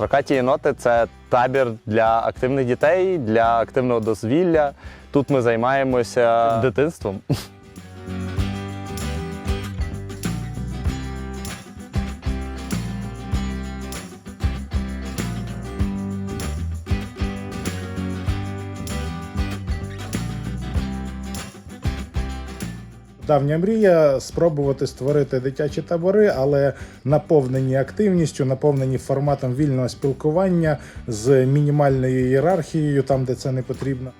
Строкаті єноти це табір для активних дітей, для активного дозвілля. Тут ми займаємося дитинством. Давня мрія спробувати створити дитячі табори, але наповнені активністю, наповнені форматом вільного спілкування з мінімальною ієрархією, там де це не потрібно.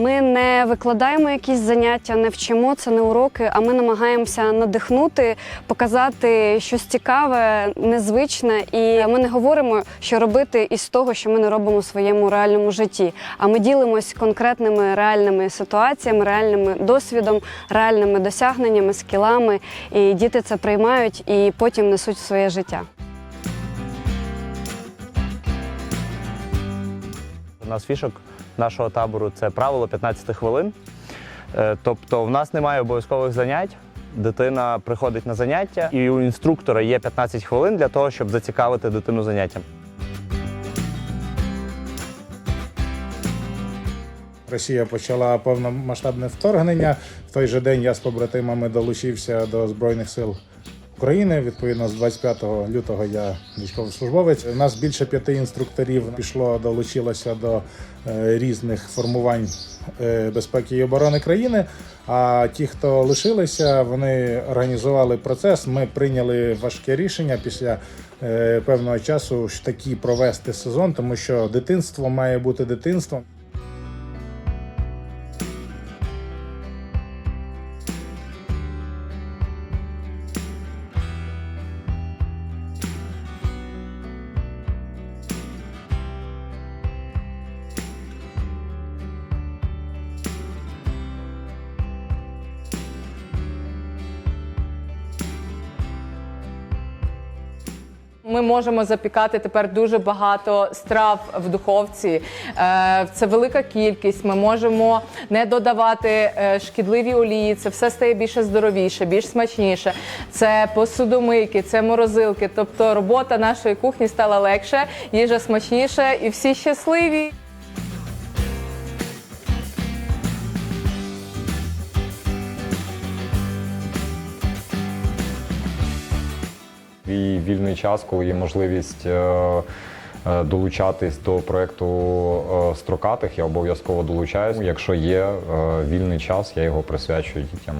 Ми не викладаємо якісь заняття, не вчимо це не уроки, а ми намагаємося надихнути, показати щось цікаве, незвичне. І ми не говоримо, що робити із того, що ми не робимо в своєму реальному житті. А ми ділимось конкретними реальними ситуаціями, реальним досвідом, реальними досягненнями, скілами. І діти це приймають і потім несуть в своє життя. Одна з фішок нашого табору це правило 15 хвилин. Е, Тобто, в нас немає обов'язкових занять. Дитина приходить на заняття, і у інструктора є 15 хвилин для того, щоб зацікавити дитину заняттям. Росія почала повномасштабне вторгнення. В той же день я з побратимами долучився до Збройних сил України. Відповідно, з 25 лютого я військовослужбовець. У нас більше п'яти інструкторів пішло, долучилося до е, різних формувань е, безпеки і оборони країни. А ті, хто лишилися, вони організували процес. Ми прийняли важке рішення після е, певного часу ж таки провести сезон, тому що дитинство має бути дитинством. Ми можемо запікати тепер дуже багато страв в духовці. Е, Це велика кількість. Ми можемо не додавати е, шкідливі олії. Це все стає більше здоровіше, більш смачніше. Це посудомийки, це морозилки. Тобто робота нашої кухні стала легше, їжа смачніше і всі щасливі. Свій вільний час, коли є можливість е, е, долучатись до проєкту е, строкатих, я обов'язково долучаюсь. Якщо є вільний час, я його присвячую дітям.